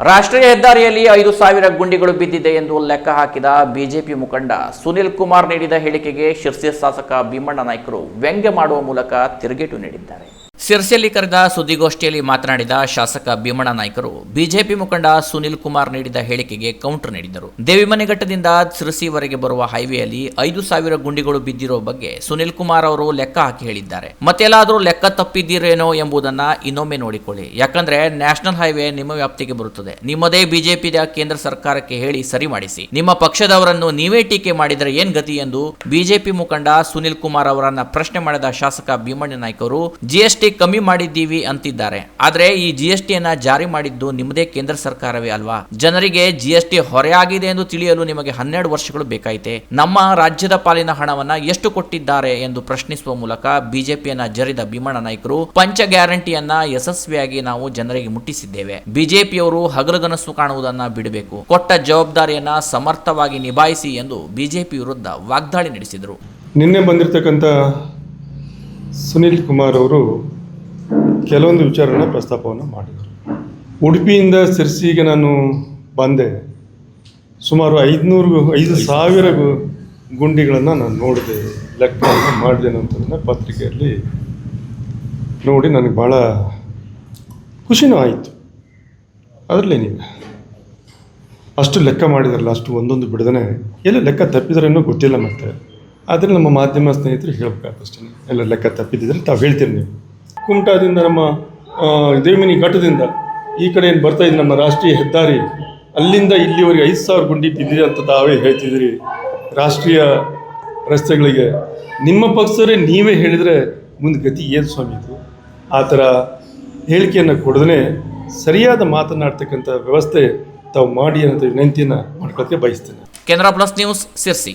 ರಾಷ್ಟ್ರೀಯ ಹೆದ್ದಾರಿಯಲ್ಲಿ ಐದು ಸಾವಿರ ಗುಂಡಿಗಳು ಬಿದ್ದಿದೆ ಎಂದು ಲೆಕ್ಕ ಹಾಕಿದ ಬಿಜೆಪಿ ಮುಖಂಡ ಸುನಿಲ್ ಕುಮಾರ್ ನೀಡಿದ ಹೇಳಿಕೆಗೆ ಶಿರ್ಸಿ ಶಾಸಕ ಭೀಮಣ್ಣ ನಾಯ್ಕರು ವ್ಯಂಗ್ಯ ಮಾಡುವ ಮೂಲಕ ತಿರುಗೇಟು ನೀಡಿದ್ದಾರೆ. ಸಿರ್ಸಿಯಲ್ಲಿ ಕರೆದ ಸುದ್ದಿಗೋಷ್ಠಿಯಲ್ಲಿ ಮಾತನಾಡಿದ ಶಾಸಕ ಭೀಮಣ್ಣ ನಾಯ್ಕರು, ಬಿಜೆಪಿ ಮುಖಂಡ ಸುನಿಲ್ ಕುಮಾರ್ ನೀಡಿದ ಹೇಳಿಕೆಗೆ ಕೌಂಟರ್ ನೀಡಿದರು ದೇವಿಮನೆಘಟ್ಟದಿಂದ ಸಿರ್ಸಿವರೆಗೆ ಬರುವ ಹೈವೇಯಲ್ಲಿ ಐದು ಸಾವಿರ ಗುಂಡಿಗಳು ಬಿದ್ದಿರೋ ಬಗ್ಗೆ ಸುನಿಲ್ ಕುಮಾರ್ ಅವರು ಲೆಕ್ಕ ಹಾಕಿ ಹೇಳಿದ್ದಾರೆ. ಮತ್ತೆಲ್ಲಾದರೂ ಲೆಕ್ಕ ತಪ್ಪಿದ್ದೀರೇನೋ ಎಂಬುದನ್ನ ಇನ್ನೊಮ್ಮೆ ನೋಡಿಕೊಳ್ಳಿ. ಯಾಕಂದ್ರೆ ನ್ಯಾಷನಲ್ ಹೈವೇ ನಿಮ್ಮ ವ್ಯಾಪ್ತಿಗೆ ಬರುತ್ತದೆ. ನಿಮ್ಮದೇ ಬಿಜೆಪಿ ಕೇಂದ್ರ ಸರ್ಕಾರಕ್ಕೆ ಹೇಳಿ ಸರಿ ಮಾಡಿಸಿ. ನಿಮ್ಮ ಪಕ್ಷದವರನ್ನು ನೀವೇ ಟೀಕೆ ಮಾಡಿದರೆ ಏನ್ ಗತಿ ಎಂದು ಬಿಜೆಪಿ ಮುಖಂಡ ಸುನಿಲ್ ಕುಮಾರ್ ಅವರನ್ನ ಪ್ರಶ್ನೆ ಮಾಡಿದ ಶಾಸಕ ಭೀಮಣ್ಣ ನಾಯ್ಕರು ಜಿಎಸ್ಟಿ ಕಮ್ಮಿ ಮಾಡಿದ್ದೀವಿ ಅಂತಿದ್ದಾರೆ. ಆದ್ರೆ ಈ ಜಿಎಸ್ಟಿಯನ್ನ ಜಾರಿ ಮಾಡಿದ್ದು ನಿಮ್ಮದೇ ಕೇಂದ್ರ ಸರ್ಕಾರವೇ ಅಲ್ವಾ? ಜನರಿಗೆ ಜಿಎಸ್ಟಿ ಹೊರೆಯಾಗಿದೆ ಎಂದು ತಿಳಿಯಲು ನಿಮಗೆ ಹನ್ನೆರಡು ವರ್ಷಗಳು ಬೇಕಾಯಿತೆ? ನಮ್ಮ ರಾಜ್ಯದ ಪಾಲಿನ ಹಣವನ್ನ ಎಷ್ಟು ಕೊಟ್ಟಿದ್ದಾರೆ ಎಂದು ಪ್ರಶ್ನಿಸುವ ಮೂಲಕ ಬಿಜೆಪಿಯನ್ನ ಜರಿದ ಭೀಮಣ್ಣ ನಾಯಕರು, ಪಂಚ ಗ್ಯಾರಂಟಿಯನ್ನ ಯಶಸ್ವಿಯಾಗಿ ನಾವು ಜನರಿಗೆ ಮುಟ್ಟಿಸಿದ್ದೇವೆ. ಬಿಜೆಪಿಯವರು ಹಗಲುಗನಸು ಕಾಣುವುದನ್ನ ಬಿಡಬೇಕು. ಕೊಟ್ಟ ಜವಾಬ್ದಾರಿಯನ್ನ ಸಮರ್ಥವಾಗಿ ನಿಭಾಯಿಸಿ ಎಂದು ಬಿಜೆಪಿ ವಿರುದ್ಧ ವಾಗ್ದಾಳಿ ನಡೆಸಿದರು. ನಿನ್ನೆ ಬಂದಿರತಕ್ಕಂಥ ಸುನೀಲ್ ಕುಮಾರ್ ಅವರು ಕೆಲವೊಂದು ವಿಚಾರನ ಪ್ರಸ್ತಾಪವನ್ನು ಮಾಡಿದರು. ಉಡುಪಿಯಿಂದ ಸಿರ್ಸಿಗೆ ನಾನು ಬಂದೆ. ಸುಮಾರು ಐದುನೂರು ಐದು ಸಾವಿರ ಗುಂಡಿಗಳನ್ನು ನಾನು ನೋಡಿದೆ. ಲೆಕ್ಕವನ್ನು ಮಾಡಿದೆ ಅನ್ನೋಂಥದ್ದನ್ನು ಪತ್ರಿಕೆಯಲ್ಲಿ ನೋಡಿ ನನಗೆ ಭಾಳ ಖುಷಿನೂ ಆಯಿತು. ನೀವು ಅಷ್ಟು ಲೆಕ್ಕ ಮಾಡಿದಾರಲ್ಲ, ಅಷ್ಟು ಒಂದೊಂದು ಬಿಡದೇ ಎಲ್ಲ ಲೆಕ್ಕ ತಪ್ಪಿದ್ರೇನೋ ಗೊತ್ತಿಲ್ಲ ಮತ್ತೆ. ಆದರೆ ನಮ್ಮ ಮಾಧ್ಯಮ ಸ್ನೇಹಿತರು ಹೇಳ್ಬೇಕಾಗಷ್ಟೇ ಎಲ್ಲ ಲೆಕ್ಕ ತಪ್ಪಿದ್ದರೆ ತಾವು ಹೇಳ್ತೀರಿ ನೀವು. ಕುಮಟಾದಿಂದ ನಮ್ಮ ದೇವಿನಿ ಘಟದಿಂದ ಈ ಕಡೆ ಏನು ಬರ್ತಾ ಇದೆ ನಮ್ಮ ರಾಷ್ಟ್ರೀಯ ಹೆದ್ದಾರಿ, ಅಲ್ಲಿಂದ ಇಲ್ಲಿವರೆಗೆ ಐದು ಸಾವಿರ ಗುಂಡಿ ಬಿದ್ದಿದೆ ಅಂತ ತಾವೇ ಹೇಳ್ತಿದ್ದೀರಿ. ರಾಷ್ಟ್ರೀಯ ರಸ್ತೆಗಳಿಗೆ ನಿಮ್ಮ ಪಕ್ಷದವರೇ ನೀವೇ ಹೇಳಿದರೆ ಮುಂದೆ ಗತಿ ಏನು ಸ್ವಾಮಿ ಇದು? ಆ ಥರ ಹೇಳಿಕೆಯನ್ನು ಕೊಡದೇ ಸರಿಯಾದ ಮಾತನಾಡ್ತಕ್ಕಂಥ ವ್ಯವಸ್ಥೆ ತಾವು ಮಾಡಿ ಅನ್ನೋ ವಿನಂತಿಯನ್ನು ಮಾಡ್ಕೊಳ್ಳೋಕ್ಕೆ ಬಯಸ್ತೇನೆ. Canara plus news Sirsi.